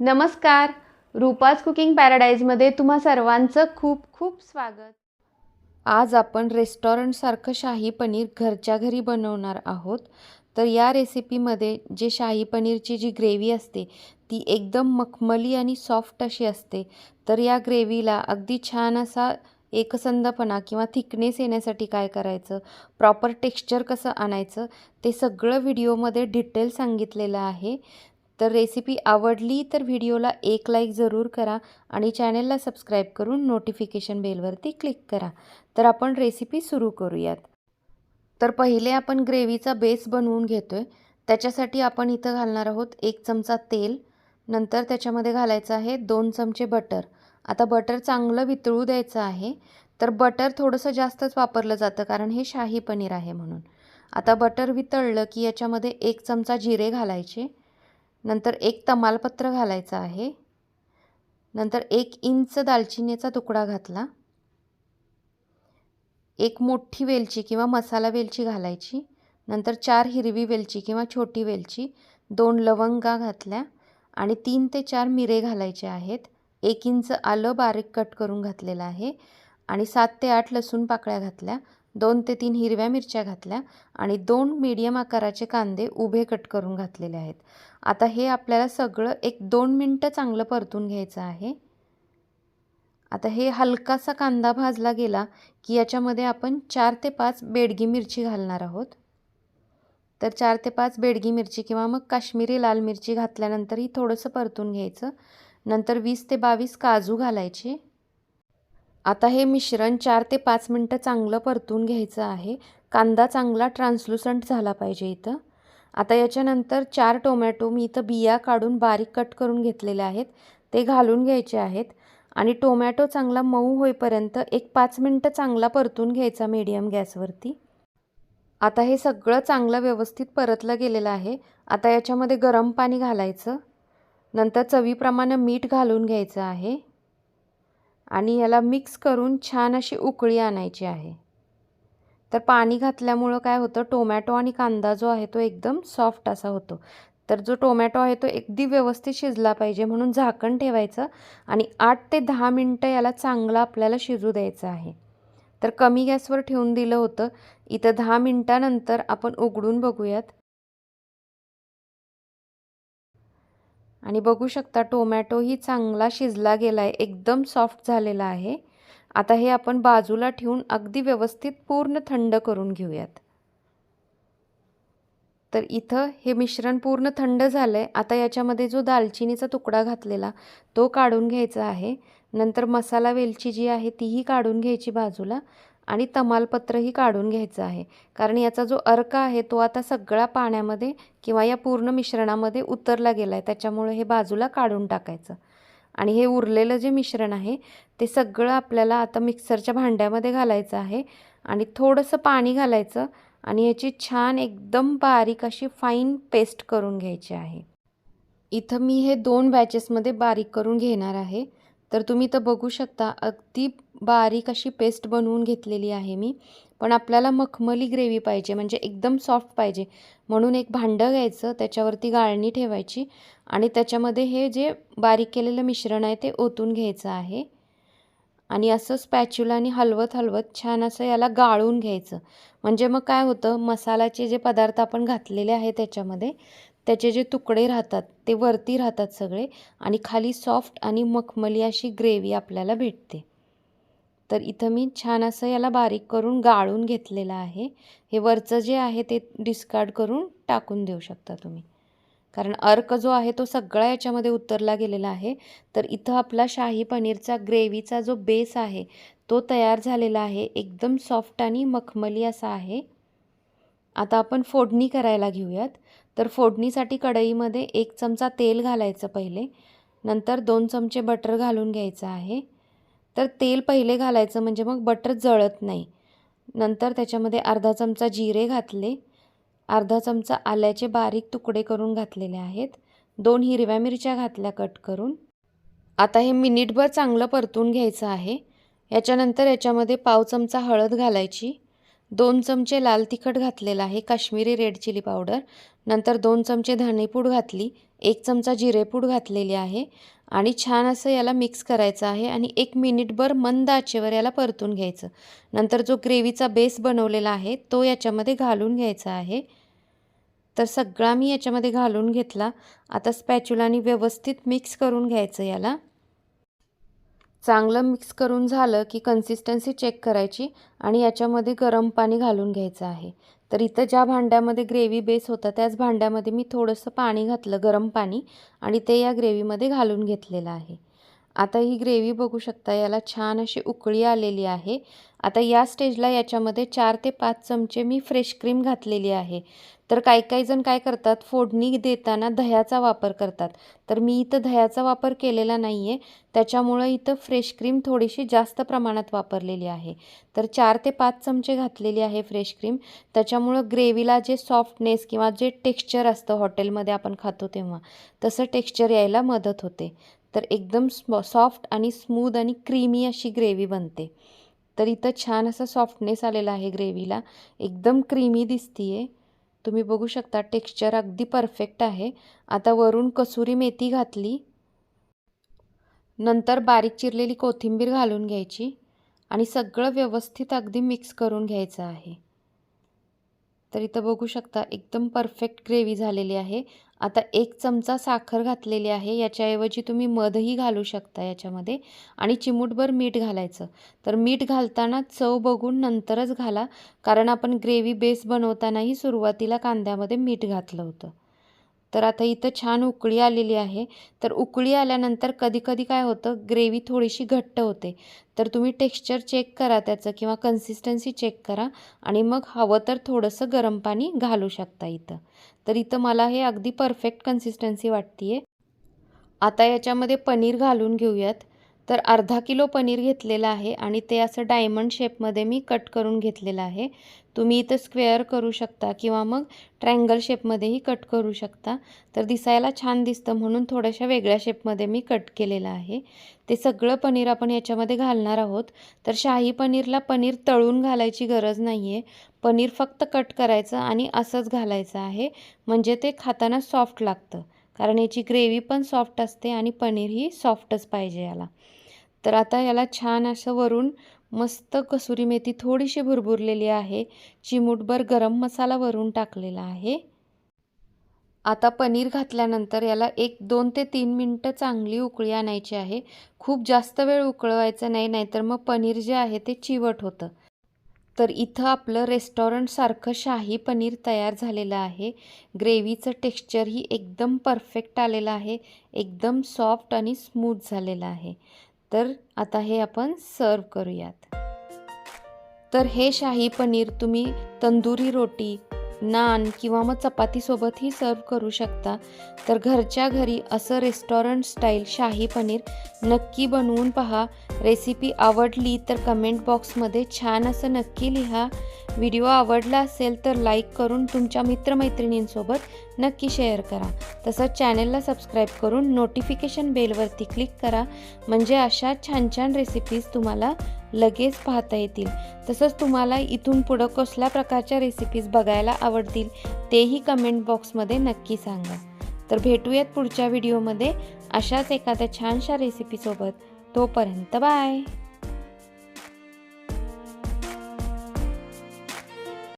नमस्कार. रुपाज कुकिंग पॅराडाईजमध्ये तुम्हा सर्वांचं खूप खूप स्वागत. आज आपण रेस्टॉरंटसारखं शाही पनीर घरच्या घरी बनवणार आहोत. तर या रेसिपीमध्ये जे शाही पनीरची जी ग्रेव्ही असते ती एकदम मखमली आणि सॉफ्ट अशी असते. तर या ग्रेव्हीला अगदी छान असा एकसंधपणा किंवा थिकनेस येण्यासाठी काय करायचं प्रॉपर टेक्स्चर कसं आणायचं ते सगळं व्हिडिओमध्ये डिटेल सांगितलेलं आहे. तर रेसिपी आवडली तर व्हिडिओला एक लाईक जरूर करा आणि चॅनेलला सबस्क्राईब करून नोटिफिकेशन बेलवरती क्लिक करा. तर आपण रेसिपी सुरू करूयात. तर पहिले आपण ग्रेव्हीचा बेस बनवून घेतो आहे त्याच्यासाठी आपण इथं घालणार आहोत एक चमचा तेल. नंतर त्याच्यामध्ये घालायचं आहे दोन चमचे बटर आता बटर चांगलं वितळू द्यायचं आहे. तर बटर थोडंसं जास्तच वापरलं जातं कारण हे शाही पनीर आहे म्हणून. आता बटर वितळलं की याच्यामध्ये एक चमचा जिरे घालायचे. नंतर एक तमालपत्र घालायचं आहे. नंतर एक इंच दालचिनीचा तुकडा घातला. एक मोठी वेलची किंवा मसाला वेलची घालायची. नंतर चार हिरवी वेलची किंवा छोटी वेलची दोन लवंगा घातल्या आणि तीन ते चार मिरे घालायचे आहेत. एक इंच आलं बारीक कट करून घातलेलं आहे आणि सात ते आठ लसूण पाकळ्या घातल्या. दोन ते तीन हिरव्या मिरच्या घातल्या आणि दोन मीडियम आकाराचे कांदे उभे कट करून घातलेले आहेत. आता हे आपल्याला सगळं एक दोन मिनटं चांगलं परतून घ्यायचं आहे. आता हे हलकासा कांदा भाजला गेला की याच्यामध्ये आपण चार ते पाच बेडगी मिरची घालणार आहोत. तर चार ते पाच बेडगी मिरची किंवा मग काश्मीरी लाल मिरची घातल्यानंतरही थोडंसं परतून घ्यायचं. नंतर वीस ते बावीस काजू घालायचे. आता हे मिश्रण चार ते पाच मिनटं चांगलं परतून घ्यायचं आहे. कांदा चांगला ट्रान्सलुसंट झाला पाहिजे इथं. आता याच्यानंतर चार टोमॅटो मी इथं बिया काढून बारीक कट करून घेतलेले आहेत. ते घालून घ्यायचे आहेत. आणि टोमॅटो चांगला मऊ होईपर्यंत एक पाच मिनटं चांगला परतून घ्यायचा मीडियम गॅसवरती. आता हे सगळं चांगलं व्यवस्थित परतलं गेलेलं आहे. आता याच्यामध्ये गरम पाणी घालायचं. नंतर चवीप्रमाणे मीठ घालून घ्यायचं आहे. आणि याला मिक्स करून छान अशी उकळी आणायची आहे. तर पाणी घातल्यामुळं काय होतं टोमॅटो आणि कांदा जो आहे तो एकदम सॉफ्ट असा होतो. तर जो टोमॅटो आहे तो अगदी व्यवस्थित शिजला पाहिजे म्हणून झाकण ठेवायचं आणि आठ ते दहा मिनटं याला चांगलं आपल्याला शिजू द्यायचं आहे. तर कमी गॅसवर ठेवून दिलं होतं. इथं दहा मिनटानंतर आपण उघडून बघूयात. आणि बघू शकता टोमॅटोही चांगला शिजला गेला आहे एकदम सॉफ्ट झालेला आहे. आता हे आपण बाजूला ठेवून अगदी व्यवस्थित पूर्ण थंड करून घेऊयात. तर इथं हे मिश्रण पूर्ण थंड झालं आहे आता याच्यामध्ये जो दालचिनीचा तुकडा घातलेला तो काढून घ्यायचा आहे. नंतर मसाला वेलची जी आहे तीही काढून घ्यायची बाजूला. आणि तमालपत्रही काढून घ्यायचं आहे. कारण याचा जो अर्क आहे तो आता सगळा पाण्यामध्ये किंवा या पूर्ण मिश्रणामध्ये उतरला गेला आहे त्याच्यामुळे हे बाजूला काढून टाकायचं. आणि हे उरलेलं जे मिश्रण आहे ते सगळं आपल्याला आता मिक्सरच्या भांड्यामध्ये घालायचं आहे. आणि थोडंसं पाणी घालायचं आणि याची छान एकदम बारीक अशी फाईन पेस्ट करून घ्यायची आहे. इथं मी हे दोन बॅचेसमध्ये बारीक करून घेणार आहे. तर तुम्ही तर बघू शकता अगदी बारीक अशी पेस्ट बनवून घेतलेली आहे मी. पण आपल्याला मखमली ग्रेव्ही पाहिजे म्हणजे एकदम सॉफ्ट पाहिजे. म्हणून एक भांडं घ्यायचं त्याच्यावरती गाळणी ठेवायची आणि त्याच्यामध्ये हे जे बारीक केलेलं मिश्रण आहे ते ओतून घ्यायचं आहे. आणि असं स्पॅच्युलानी हलवत हलवत छान असं याला गाळून घ्यायचं. म्हणजे मग काय होतं मसाल्याचे जे पदार्थ आपण घातलेले आहे त्याच्यामध्ये त्याचे जे तुकडे राहतात ते वरती राहतात सगळे आणि खाली सॉफ्ट आणि मखमली अशी ग्रेव्ही आपल्याला भेटते. तर इथं मी छान असं याला बारीक करून गाळून घेतलेलं आहे. हे वरचं जे आहे ते डिस्कार्ड करून टाकून देऊ शकता तुम्ही. कारण अर्क जो आहे तो सगळा याच्यामध्ये उतरला गेलेला आहे. तर इथं आपला शाही पनीरचा ग्रेव्हीचा जो बेस आहे तो तयार झालेला आहे. एकदम सॉफ्ट आणि मखमली असा आहे. आता आपण फोडणी करायला घेऊयात. तर फोडणीसाठी कढईमध्ये एक चमचा तेल घालायचं पहिले. नंतर दोन चमचे बटर घालून घ्यायचं आहे. तर तेल पहिले घालायचं म्हणजे मग बटर जळत नाही. नंतर त्याच्यामध्ये अर्धा चमचा जिरे घातले. अर्धा चमचा आल्याचे बारीक तुकडे करून घातलेले आहेत. दोन हिरव्या मिरच्या घातल्या कट करून. आता हे मिनिटभर चांगलं परतून घ्यायचं आहे. याच्यानंतर याच्यामध्ये पाव चमचा हळद घालायची. दोन चमचे लाल तिखट घातलेलं आहे काश्मीरी रेड चिली पावडर. नंतर दोन चमचे धणेपूड घातली एक चमचा जिरेपूड घातलेली आहे आणि छान असं याला मिक्स करायचं आहे आणि एक मिनिटभर मंद आचेवर याला परतून घ्यायचं. नंतर जो ग्रेव्हीचा बेस बनवलेला आहे तो याच्यामध्ये घालून घ्यायचा आहे. तर सगळा मी याच्यामध्ये घालून घेतला. आता स्पॅच्युलानी व्यवस्थित मिक्स करून घ्यायचं याला. चांगलं मिक्स करून झालं की कन्सिस्टन्सी चेक करायची आणि याच्यामध्ये गरम पाणी घालून घ्यायचं आहे. तर इथं ज्या भांड्यामध्ये ग्रेव्ही बेस होता त्याच भांड्यामध्ये मी थोडंसं पाणी घातलं गरम पाणी आणि ते या ग्रेव्हीमध्ये घालून घेतलेलं आहे. आता ही ग्रेव्ही बघू शकता याला छान अशी उकळी आलेली आहे. आता या स्टेजला याच्यामध्ये चार ते पाच चमचे मी फ्रेश क्रीम घातलेली आहे. तर काही काही जण काय करतात फोडणी देताना दह्याचा वापर करतात. तर मी इथं दह्याचा वापर केलेला नाही आहे त्याच्यामुळं इथं फ्रेश क्रीम थोडीशी जास्त प्रमाणात वापरलेली आहे. तर चार ते पाच चमचे घातलेली आहे फ्रेश क्रीम. त्याच्यामुळं ग्रेव्हीला जे सॉफ्टनेस किंवा जे टेक्स्चर असतं हॉटेलमध्ये आपण खातो तेव्हा तसं टेक्स्चर यायला मदत होते. तर एकदम स्म सॉफ्ट आणि स्मूद आणि क्रीमी अशी ग्रेव्ही बनते. तर इथं छान असा सॉफ्टनेस आलेला आहे ग्रेव्हीला एकदम क्रीमी दिसती आहे तुम्ही बघू शकता टेक्स्चर अगदी परफेक्ट आहे. आता वरून कसुरी मेथी घातली. नंतर बारीक चिरलेली कोथिंबीर घालून घ्यायची. आणि सगळं व्यवस्थित अगदी मिक्स करून घ्यायचं आहे. तर इथं बघू शकता एकदम परफेक्ट ग्रेव्ही झालेली आहे. आता एक चमचा साखर घातलेली आहे याच्याऐवजी तुम्ही मधही घालू शकता याच्यामध्ये. आणि चिमूटभर मीठ घालायचं. तर मीठ घालताना चव बघून नंतरच घाला कारण आपण ग्रेव्ही बेस बनवतानाही सुरुवातीला कांद्यामध्ये मीठ घातलं होतं. तर आता इथं छान उकळी आलेली आहे. तर उकळी आल्यानंतर कधी कधी काय होतं ग्रेव्ही थोडीशी घट्ट होते. तर तुम्ही टेक्स्चर चेक करा त्याचं किंवा कन्सिस्टन्सी चेक करा आणि मग हवं तर थोडंसं गरम पाणी घालू शकता इथं. तर इथं मला हे अगदी परफेक्ट कन्सिस्टन्सी वाटते आहे आता याच्यामध्ये पनीर घालून घेऊयात. तर अर्धा किलो पनीर घेतलेलं आहे आणि ते असं डायमंड शेपमध्ये मी कट करून घेतलेलं आहे. तुम्ही इथं स्क्वेअर करू शकता किंवा मग ट्रँगल शेपमध्येही कट करू शकता. तर दिसायला छान दिसतं म्हणून थोड्याशा वेगळ्या शेपमध्ये मी कट केलेलं आहे. ते सगळं पनीर आपण याच्यामध्ये घालणार आहोत. तर शाही पनीरला पनीर तळून घालायची गरज नाही आहे पनीर फक्त कट करायचं आणि असंच घालायचं आहे. म्हणजे ते खाताना सॉफ्ट लागतं. कारण याची ग्रेव्ही पण सॉफ्ट असते आणि पनीरही सॉफ्टच पाहिजे याला. तर आता याला छान असं वरून मस्त कसुरी मेथी थोडीशी भुरभुरलेली आहे. चिमूटभर गरम मसाला वरून टाकलेला आहे. आता पनीर घातल्यानंतर याला एक दोन ते तीन मिनटं चांगली उकळी आणायची आहे. खूप जास्त वेळ उकळवायचं नाही नाहीतर मग पनीर जे आहे ते चिवट होतं. तर इथं आपलं रेस्टॉरंटसारखं शाही पनीर तयार झालेलं आहे. ग्रेव्हीचं टेक्स्चरही एकदम परफेक्ट आलेलं आहे. एकदम सॉफ्ट आणि स्मूथ झालेलं आहे. तर आता हे आपण सर्व करूयात. तर हे शाही पनीर तुम्ही तंदुरी रोटी नान किंवा मग चपातीसोबतही सर्व करू शकता. तर घरच्या घरी असं रेस्टॉरंट स्टाईल शाही पनीर नक्की बनवून पहा. रेसिपी आवडली तर कमेंट बॉक्समध्ये छान असं नक्की लिहा. व्हिडिओ आवडला असेल तर लाईक करून तुमच्या मित्रमैत्रिणींसोबत नक्की शेअर करा. तसंच चॅनलला सबस्क्राईब करून नोटिफिकेशन बेलवरती क्लिक करा. म्हणजे अशा छान छान रेसिपीज तुम्हाला लगेच पाहता येतील. तसंच तुम्हाला इथून पुढं कसल्या प्रकारच्या रेसिपीज बघायला आवडतील तेही कमेंट बॉक्समध्ये नक्की सांगा. तर भेटूयात पुढच्या व्हिडिओमध्ये अशाच एखाद्या छानशा रेसिपीसोबत तोपर्यंत बाय